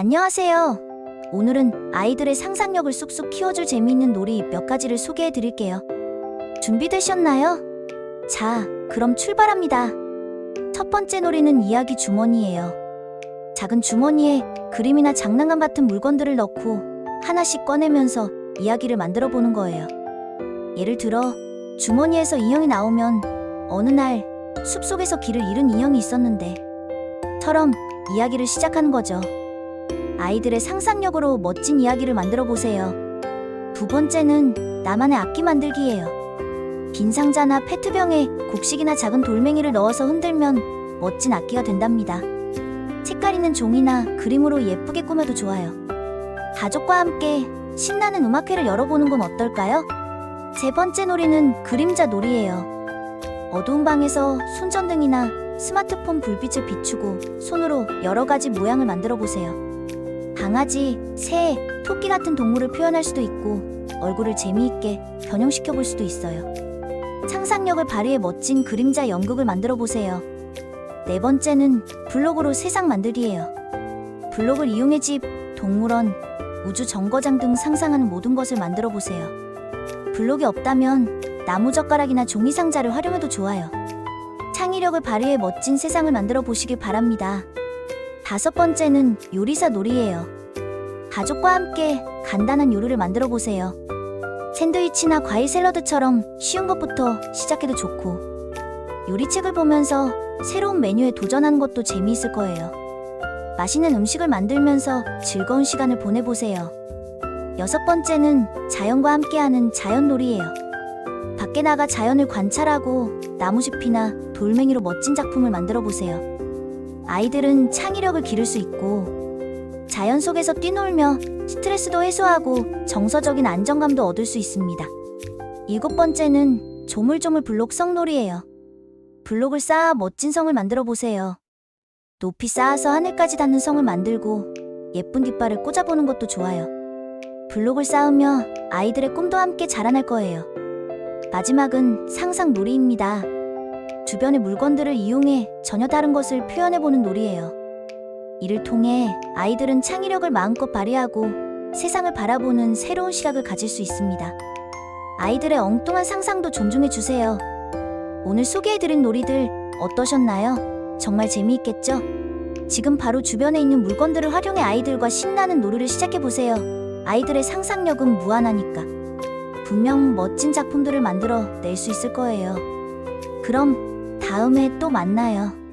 안녕하세요. 오늘은 아이들의 상상력을 쑥쑥 키워줄 재미있는 놀이 몇 가지를 소개해 드릴게요. 준비되셨나요? 자, 그럼 출발합니다. 첫 번째 놀이는 이야기 주머니예요. 작은 주머니에 그림이나 장난감 같은 물건들을 넣고 하나씩 꺼내면서 이야기를 만들어 보는 거예요. 예를 들어, 주머니에서 인형이 나오면 어느 날 숲속에서 길을 잃은 인형이 있었는데 처럼 이야기를 시작하는 거죠. 아이들의 상상력으로 멋진 이야기를 만들어 보세요. 두 번째는 나만의 악기 만들기예요. 빈 상자나 페트병에 곡식이나 작은 돌멩이를 넣어서 흔들면 멋진 악기가 된답니다. 색깔 있는 종이나 그림으로 예쁘게 꾸며도 좋아요. 가족과 함께 신나는 음악회를 열어보는 건 어떨까요? 세 번째 놀이는 그림자 놀이예요. 어두운 방에서 손전등이나 스마트폰 불빛을 비추고 손으로 여러 가지 모양을 만들어 보세요. 강아지, 새, 토끼 같은 동물을 표현할 수도 있고 얼굴을 재미있게 변형시켜 볼 수도 있어요. 상상력을 발휘해 멋진 그림자 연극을 만들어 보세요. 네 번째는 블록으로 세상 만들기예요. 블록을 이용해 집, 동물원, 우주 정거장 등 상상하는 모든 것을 만들어 보세요. 블록이 없다면 나무 젓가락이나 종이 상자를 활용해도 좋아요. 창의력을 발휘해 멋진 세상을 만들어 보시길 바랍니다. 다섯 번째는 요리사 놀이예요. 가족과 함께 간단한 요리를 만들어 보세요. 샌드위치나 과일 샐러드처럼 쉬운 것부터 시작해도 좋고, 요리책을 보면서 새로운 메뉴에 도전하는 것도 재미있을 거예요. 맛있는 음식을 만들면서 즐거운 시간을 보내보세요. 여섯 번째는 자연과 함께하는 자연놀이예요. 밖에 나가 자연을 관찰하고 나무숲이나 돌멩이로 멋진 작품을 만들어 보세요. 아이들은 창의력을 기를 수 있고 자연 속에서 뛰놀며 스트레스도 해소하고 정서적인 안정감도 얻을 수 있습니다. 일곱 번째는 조물조물 블록 성놀이예요. 블록을 쌓아 멋진 성을 만들어 보세요. 높이 쌓아서 하늘까지 닿는 성을 만들고 예쁜 깃발을 꽂아보는 것도 좋아요. 블록을 쌓으며 아이들의 꿈도 함께 자라날 거예요. 마지막은 상상 놀이입니다. 주변의 물건들을 이용해 전혀 다른 것을 표현해보는 놀이예요. 이를 통해 아이들은 창의력을 마음껏 발휘하고 세상을 바라보는 새로운 시각을 가질 수 있습니다. 아이들의 엉뚱한 상상도 존중해주세요. 오늘 소개해드린 놀이들 어떠셨나요? 정말 재미있겠죠? 지금 바로 주변에 있는 물건들을 활용해 아이들과 신나는 놀이를 시작해보세요. 아이들의 상상력은 무한하니까. 분명 멋진 작품들을 만들어 낼 수 있을 거예요. 그럼 다음에 또 만나요.